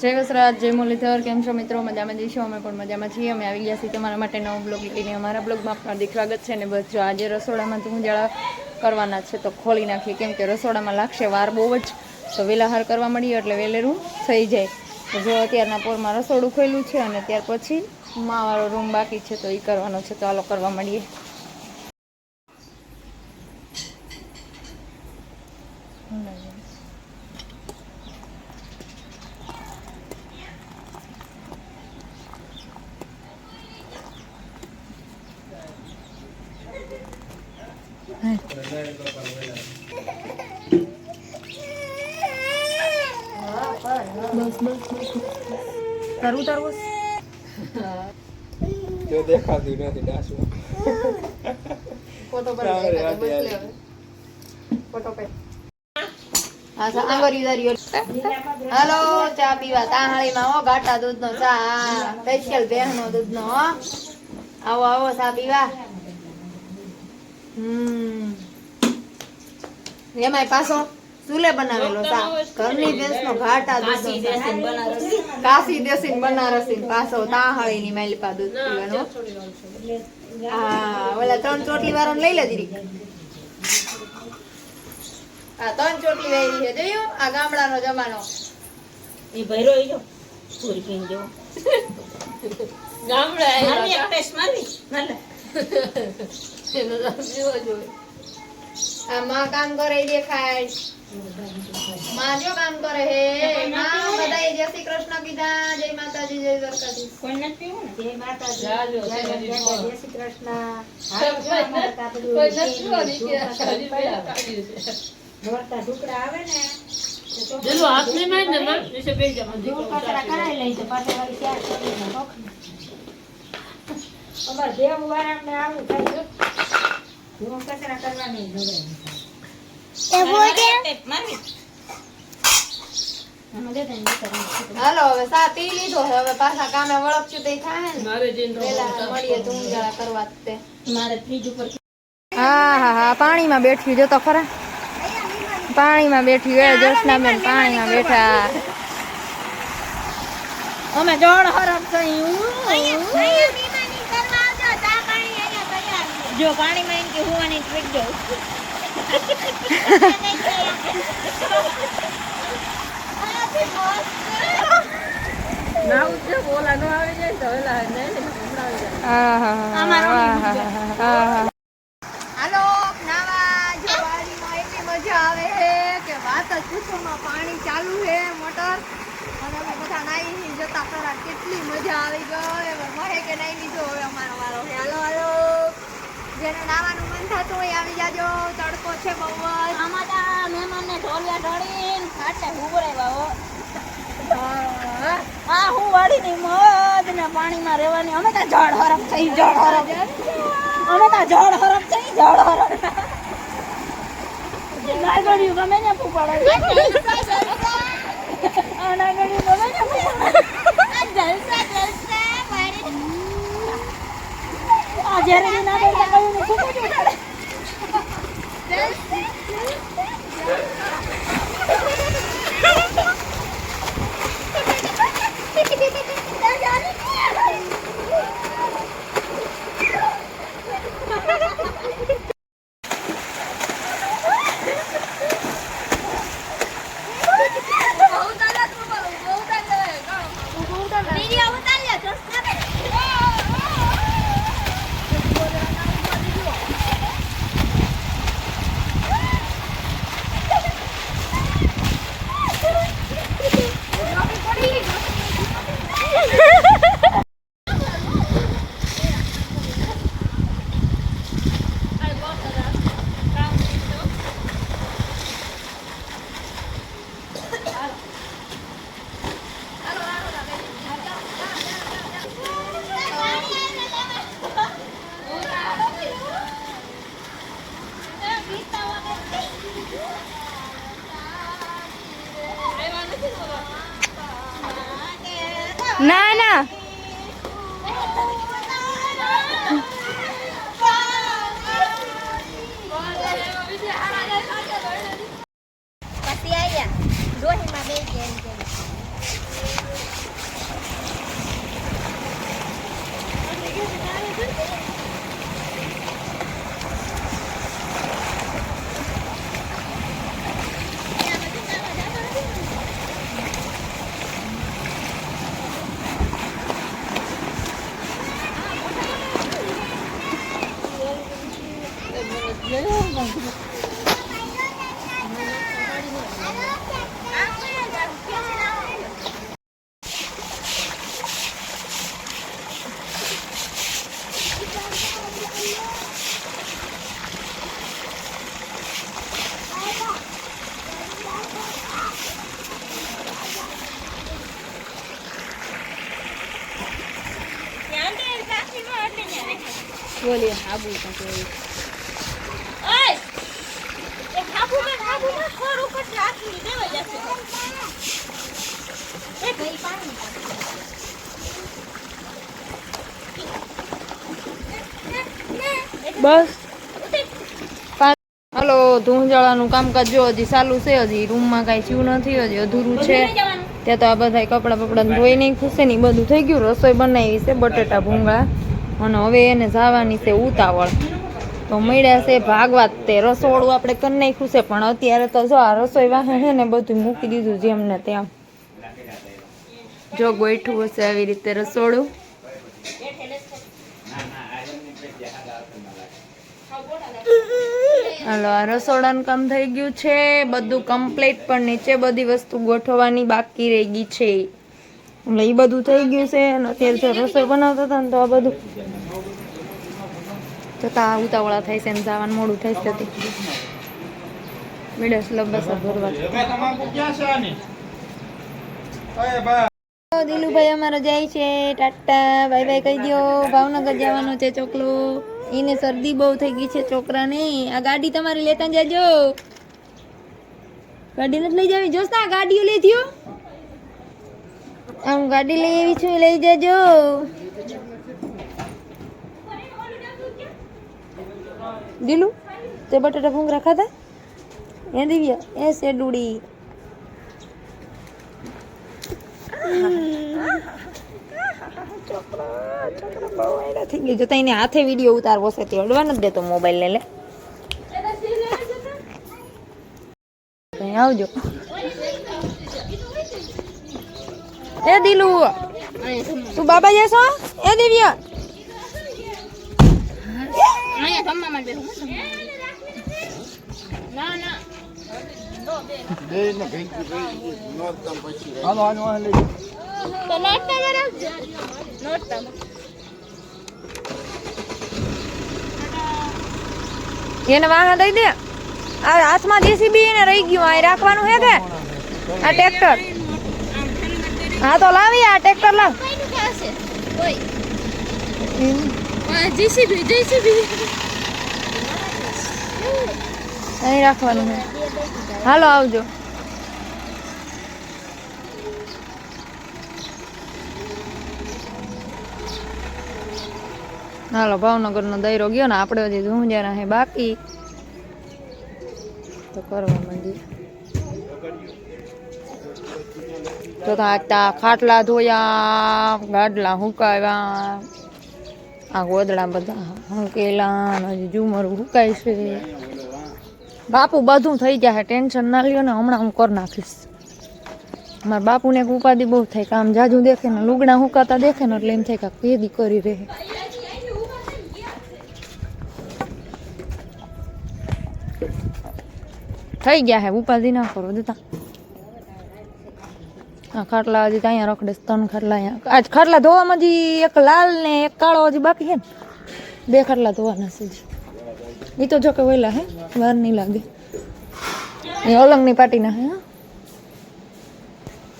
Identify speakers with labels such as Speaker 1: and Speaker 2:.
Speaker 1: જય વસરાજ, જય મુરલીધર, કેમ છો મિત્રો? મજામાં જઈશું અમે પણ મજામાં છીએ. અમે આવી ગયા છીએ તમારા માટે નવો બ્લોગ લઈને. અમારા બ્લોગમાં હાર્દિક સ્વાગત છે ને બસ જો આજે રસોડામાં તું જળા કરવાના છે તો ખોલી નાખીએ. કેમ કે રસોડામાં લાગશે વાર બહુ જ. તો વેલાહાર કરવા મળીએ એટલે વેલેરું થઈ જાય. તો જો અત્યારના પોરમાં રસોડું ખોલ્યું છે અને ત્યાર પછી માવાળો રૂમ બાકી છે તો એ કરવાનો છે. તો ચાલો કરવા મળીએ. બસ બસ બસ. તરવું
Speaker 2: જો દેખાતું નથી ડાસું.
Speaker 1: ફોટો પર. ફોટો હાલો ચા પીવા તાહાળીમાં હો ઘાટા દૂધનો ચા સ્પેશિયલ ભેંસનો દૂધનો હો. આવો આવો ચા પીવા. હમ. એમાંય પાછો ચૂલે બનાવેલો ચા ઘરની દેશનો ઘાટા દૂધ કાશી દેશી બનારસી. પાછો તાહળી ની માલપા દૂધ પીવાનો. હા ઓલા ત્રણ ચોટલી વાળો લઈ લે દીરી આ ત્રણ ચોટલી વાળી છે જોયું? આ ગામડાનો જમાનો.
Speaker 3: એ ભૈરો ઈ જો પૂરી પીન જો
Speaker 1: ગામડા
Speaker 3: મારવી એક ટેસ્ટ રસ માર લે.
Speaker 1: આ માં કામ કરે દેખાય. માં જો કામ કરે હે. માં બધાય જય શ્રી કૃષ્ણ કીધા. જય માતાજી જય દ્વારકાધીશ.
Speaker 3: કોઈ નથી પીવું ને?
Speaker 4: જય માતાજી. જય શ્રી કૃષ્ણ. કોઈ નથી દોડતા ઢુકડા આવે ને
Speaker 3: જલો હાથની માર ને માર નીચે બેસી જા મને
Speaker 4: કચરા કરાવી લઈ તો પાછા વળી ત્યાર કરીને ભોખ. અમારે દેવ વાળાને આવું થાય. જો. ધૂળ કચરા કરવાની જોડે
Speaker 3: મારવી
Speaker 4: આમાં દે દે ને દીકરાને.
Speaker 1: હાલો હવે સા પી લીધો છે. હવે પાછા કામે વળગશું તો ઈ થાય ને.
Speaker 3: મારે જઈને
Speaker 1: પેલા મળીએ ધૂંજાળા કરવા જ તે.
Speaker 3: મારે ફ્રીજ ઉપર
Speaker 1: હા હા હા. પાણીમાં બેઠી જો તો ખરા. પાણીમાં બેઠી એ જસનાબેન પાણીમાં બેઠા.
Speaker 3: અમે જળ હરફ થયું જો પાણીમાં એમ કે હુવાની ટ્રીક જો નાવું નો આવી તો વેલા નહીં ને હમણાં આવી જાય.
Speaker 1: હાલો નાવા જવારીમાં એટલી મજા આવે છે કે વાત જ પાણી ચાલુ છે મોટર. અને અમે બધા નાઈ જતા ખરા કેટલી મજા આવી ગઈ. હવે મહે કે નાઈ લીધો હવે અમારો વારો હાલો હાલો. જેને નાવાનું મન થતું હોય આવી જાજો. તડકો છે બહુ જ.
Speaker 3: અમારા મહેમાનને ઢોલિયા ઢોળીને ખાટલે હુવરાવ્યા હો. આ હું વાડીની મોજ ને પાણીમાં રહેવાની. અમે તો જળ હરફ થઈ જળ હરફ અમે તો જળ હરફ થઈ જળ હરફ નાગણિયું ગમે ને ફૂપાડે આ ગમે ને ફૂપાડે આ જ્યારે બી નાગણ તો કયું ને
Speaker 1: ના ના
Speaker 3: Thank you. 我年还不在这里。
Speaker 1: બસ. હાલો ધૂંજાળાનું કામકાજ જો હજી ચાલુ છે, હજી રૂમમાં કાંઈ થયું નથી, હજી અધૂરું છે. ત્યાં તો આ બધા કપડાં બપડા ધોઈ નહીં ખુશે ને બધું થઈ ગયું. રસોઈ બનાવી છે, બટેટા ભૂંગળા અને હવે એને જવાની છે ઉતાવળ. તો મળ્યા છે ભાગવાત. તે રસોડું આપણે કરી નાખ્યું છે, પણ અત્યારે તો જો આ રસોઈ વાહન છે ને બધું મૂકી દીધું જેમ ને તેમ જો ગોઠવું હશે આવી રીતે રસોડું. હાલો, આ રસોડાનું કામ થઈ ગયું છે. બધું કમ્પ્લીટ પણ નીચે બધી વસ્તુ ગોઠવવાની બાકી રહી ગઈ છે. એટલે એ બધું થઈ ગયું છે, અને અત્યારે જો રસોઈ બનાવતા હતા ને તો આ બધું જતા ઉતાવળા થાય છે ને જવાનું મોડું થાય છે મિડસ લબસા ભરવા. દિલુભાઈ અમારો જાય છે, ટાટા, બાય બાય કહી દો ભાવનગર જવાનો છે ચોકલો. એને શરદી બહુ થઈ ગઈ છે છોકરાને. આ ગાડી તમારી લેતા જાજો. ગાડી નથી લઈ જાવી? ને, આ ગાડીઓ લઈ થયો આમ ગાડી લઈ આવી છું લઈ જાજો. દિલુ, તે બટાટા ભૂંગરા ખાધા? એ દિવ્યા, એ થઈ ગયું જો તો એને હાથે વીડિયો ઉતારવો છે તે અડવા નથી દેતો મોબાઈલ ને લે. આવજો. એ દિલુ તું બાબા જશો એ દિવ્યા.
Speaker 3: ના ના તો નોટતા જરા નોટતા
Speaker 1: એને વાહન દઈ દે. આ હાથમાં જેસીબી એને રહી ગયું આ રાખવાનું હે કે? આ ટ્રેક્ટર. હા તો લાવી આ ટ્રેક્ટર લાવ.
Speaker 3: JCB JCB.
Speaker 1: અહીં રાખવાનું છે હાલો આવજો. હાલો, ભાવનગરનો દૈરો ગયો ને, આપણે હજી ધૂંજાના હે બાકી. તો કરવા માંડીએ તો તો આજ તા ખાટલા ધોયા, ગાડલા હુકાવ્યા. આ ગોદડા બધા હંકેલા ને હજી ઝુમર હુકાય છે. બાપુ બધું થઈ જાય ટેન્શન ના લ્યો ને, હમણાં હું કરી નાખીશ. મારા બાપુને એક ઉપાધિ બહુ થાય કામ જાજુ દેખે ને, લુગડા હુકાતા દેખે ને, એટલે એમ થાય કે કેદી કરી રહે. થઈ ગયા હે, ઉપાધિ ના કરો દેતા. આ ખાટલા હજી ત્યાં રખડે ત્રણ ખાટલા અહીંયા. આજ ખાટલા ધોવામાં હજી એક લાલ ને એક કાળો હજી બાકી છે ને. બે ખાટલા ધોવાના છે એ તો જો કે વહેલા હે, વાર નહીં લાગે. એ અલંગની પાટીના હે, હા.